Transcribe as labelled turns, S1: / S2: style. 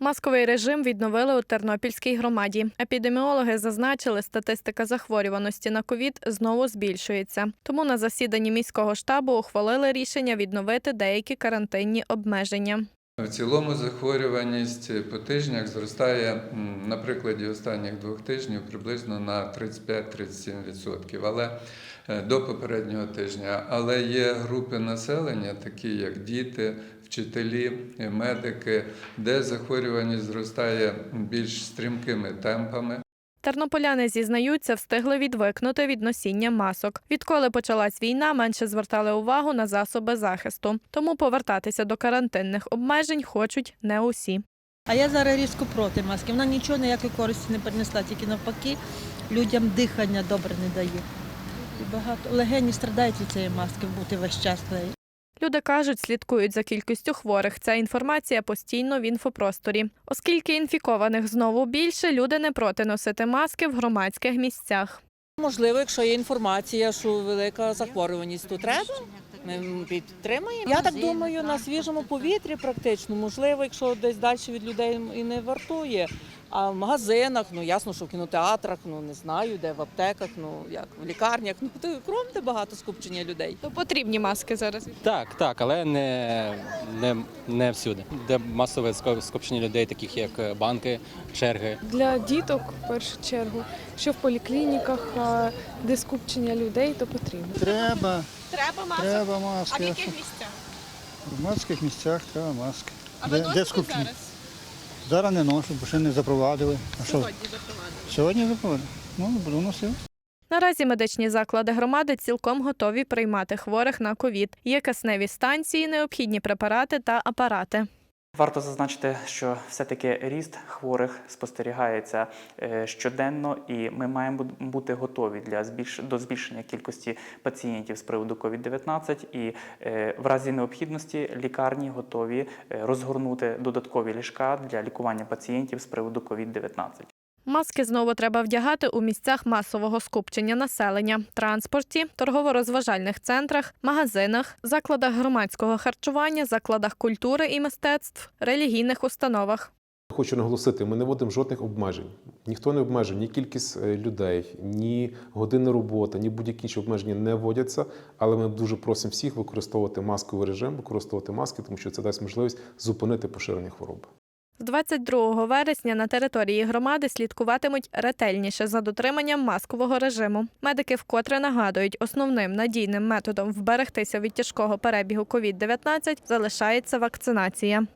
S1: Масковий режим відновили у Тернопільській громаді. Епідеміологи зазначили, статистика захворюваності на ковід знову збільшується. Тому на засіданні міського штабу ухвалили рішення відновити деякі карантинні обмеження.
S2: В цілому захворюваність по тижнях зростає на прикладі останніх двох тижнів приблизно на 35-37%, але е, до попереднього тижня. Але є групи населення, такі як діти, вчителі, медики, де захворюваність зростає більш стрімкими темпами.
S1: Тернополяни зізнаються, встигли відвикнути від носіння масок. Відколи почалась війна, менше звертали увагу на засоби захисту. Тому повертатися до карантинних обмежень хочуть не усі.
S3: А я зараз різко проти маски. Вона нічого ніякої користі не принесла, тільки навпаки, людям дихання добре не дає. І багато легені страдають від цієї маски бути весь час.
S1: Люди кажуть, слідкують за кількістю хворих. Ця інформація постійно в інфопросторі. Оскільки інфікованих знову більше, люди не проти носити маски в громадських місцях.
S4: Можливо, якщо є інформація, що велика захворюваність, то треба. Ми підтримаємо. Я так думаю, на свіжому повітрі практично. Можливо, якщо десь далі від людей і не вартує. А в магазинах, ну ясно, що в кінотеатрах, ну не знаю, де в аптеках, ну як в лікарнях, ну то кром де багато скупчення людей.
S1: То потрібні маски зараз.
S5: Так, так, але не, не, не всюди. Де масове скупчення людей, таких як е, банки, черги.
S6: Для діток в першу чергу, що в поліклініках, де скупчення людей, то потрібно.
S7: Треба,
S1: Треба маски.
S7: треба маски.
S1: А в яких місцях?
S7: В громадських місцях треба маски.
S1: А ви
S7: Де, де скупчення?
S1: зараз?
S7: Зараз не ношу, бо ще не запровадили. А що?
S1: Сьогодні запровадили.
S7: Сьогодні запровадили? Ну, буду носити.
S1: Наразі медичні заклади громади цілком готові приймати хворих на ковід. Є кисневі станції, необхідні препарати та апарати.
S8: Варто зазначити, що все-таки ріст хворих спостерігається е, щоденно, і ми маємо бути готові для збільш... до збільшення кількості пацієнтів з приводу COVID-19 і е, в разі необхідності лікарні готові е, розгорнути додаткові ліжка для лікування пацієнтів з приводу COVID-19.
S1: Маски знову треба вдягати у місцях масового скупчення населення, транспорті, торгово-розважальних центрах, магазинах, закладах громадського харчування, закладах культури і мистецтв, релігійних установах.
S9: Хочу наголосити, ми не вводимо жодних обмежень. Ніхто не обмежує ні кількість е, людей, ні години роботи, ні будь-які інші обмеження не вводяться. Але ми дуже просимо всіх використовувати масковий режим, використовувати маски, тому що це дасть можливість зупинити поширення хвороби.
S1: З 22 вересня на території громади слідкуватимуть ретельніше за дотриманням маскового режиму. Медики вкотре нагадують, основним надійним методом вберегтися від тяжкого перебігу COVID-19 залишається вакцинація.